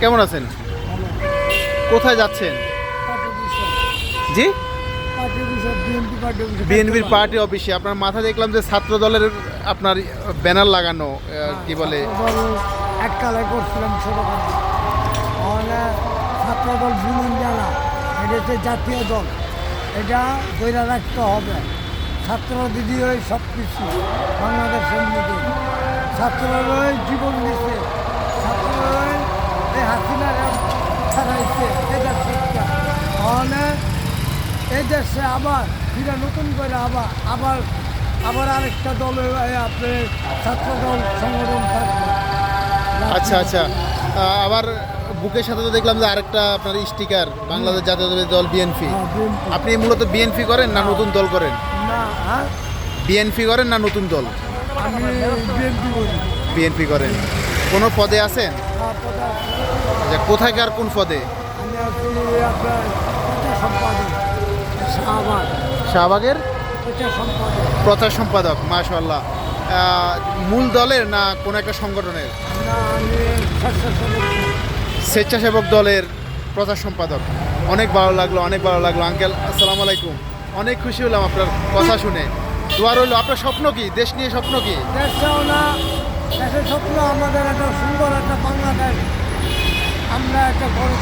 কেমন আছেন? কোথায় যাচ্ছেন? জি? বিএনপির পার্টি অফিসে। আপনার মাথা দেখলাম যে ছাত্র দলের আপনার ব্যানার লাগানো কি বলে? এক কালার করছিলাম ছোটখাটো তাহলে ছাত্রদল জানা এটা জাতীয় দল এটা বইরা রাখতে হবে ছাত্র দিদি সব কিছু বাংলাদেশের মধ্যে ছাত্ররাই জীবন দিচ্ছে ছাত্ররাই এই হাসিনার ছাড়াইছে এটা শিক্ষা। তাহলে এই দেশে আবার ফিরে নতুন করে আবার আবার আবার আরেকটা দল আপনি ছাত্র দল সংগঠন থাকবে। আচ্ছা আচ্ছা। আবার বুকের সাথে তো দেখলাম যে আরেকটা আপনার স্টিকার বাংলাদেশ জাতীয় দল বিএনপি। হ্যাঁ, BNP আপনি মূলত বিএনপি করেন না নতুন দল করেন? না হ্যাঁ। বিএনপি করেন না নতুন দল? বিএনপি বিএনপি করেন। কোনো পদে আছেন? তারপরে আচ্ছা কোথাকার কোন পদে? শাহবাগের? প্রচার সম্পাদক। মাশাল্লাহ মূল দলের না কোনো একটা সংগঠনের? স্বেচ্ছাসেবক স্বেচ্ছাসেবক দলের প্রচার সম্পাদক। অনেক ভালো লাগল অনেক ভালো লাগল। আঙ্কেল আসসালামু আলাইকুম। অনেক খুশি হলাম আপনার কথা শুনে। দোয়া রইল আপনার স্বপ্ন কি? দেশ নিয়ে স্বপ্ন কি? দেশ চাও না দেশের স্বপ্ন আমাদের একটা সুন্দর একটা বাংলাদেশ। আমরা একটা বড়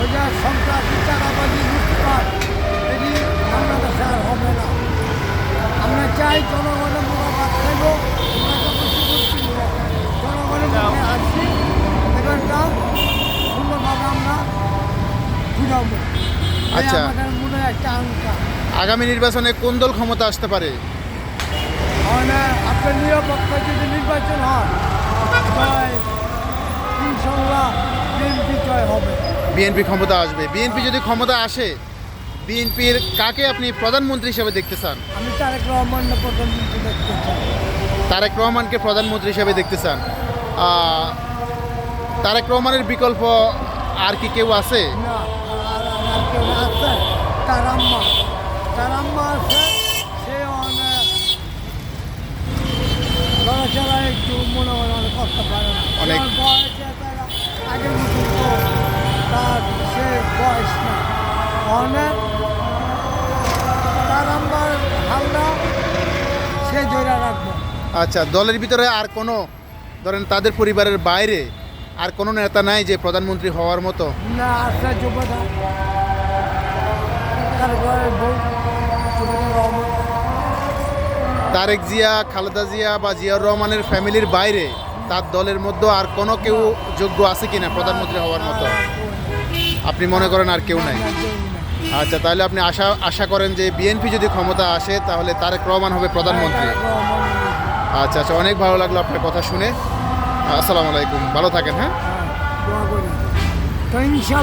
ওই যে সন্ত্রাসী চাঁদাবাজি লুটপাট এটি বাংলাদেশে আর হবে না। আমরা চাই জনগণের মোকাবাদ না। জনগণের মুখে এখানটা সুন্দরভাবে আমরা আচ্ছা। আমাদের মনে একটা আঙ্কা। আগামী নির্বাচনে কোন দল ক্ষমতা আসতে পারে? মানে আপনার নিরপেক্ষ যদি নির্বাচন হয় ইনশাল্লাহ বিএনপি জয় হবে। বিএনপি ক্ষমতা আসবে। বিএনপি যদি ক্ষমতা আসে বিএনপির কাকে আপনি প্রধানমন্ত্রী হিসেবে দেখতে চান? আমি তারেক রহমান প্রধানমন্ত্রী দেখতে তারেক রহমানকে প্রধানমন্ত্রী হিসেবে দেখতে চান। তারেক রহমানের বিকল্প আর কি কেউ আছে? না আর কেউ আছে। তার আম্মা। তার আম্মা আছে সে অনেক লড়াচড়া একটু মনে অনেক কষ্ট পারে না। অনেক- বয়সে তার আগের তার সে বয়স না। অনেক। তার আম্মার হালদা সে জোড়া রাখব। আচ্ছা দলের ভিতরে আর কোনো ধরেন তাদের পরিবারের বাইরে আর কোনো নেতা নাই যে প্রধানমন্ত্রী হওয়ার মতো? না যুবদা তার তারেক জিয়া, খালেদা জিয়া বা জিয়াউর রহমানের ফ্যামিলির বাইরে তার দলের মধ্যে আর কোনো কেউ যোগ্য আছে কিনা প্রধানমন্ত্রী হওয়ার মতো? আপনি মনে করেন আর কেউ নাই? আচ্ছা তাহলে আপনি আশা আশা করেন যে বিএনপি যদি ক্ষমতা আসে, তাহলে তারেক রহমান হবে প্রধানমন্ত্রী। আচ্ছা আচ্ছা অনেক ভালো লাগল আপনার কথা শুনে। আসসালামু আলাইকুম। ভালো থাকেন হ্যাঁ?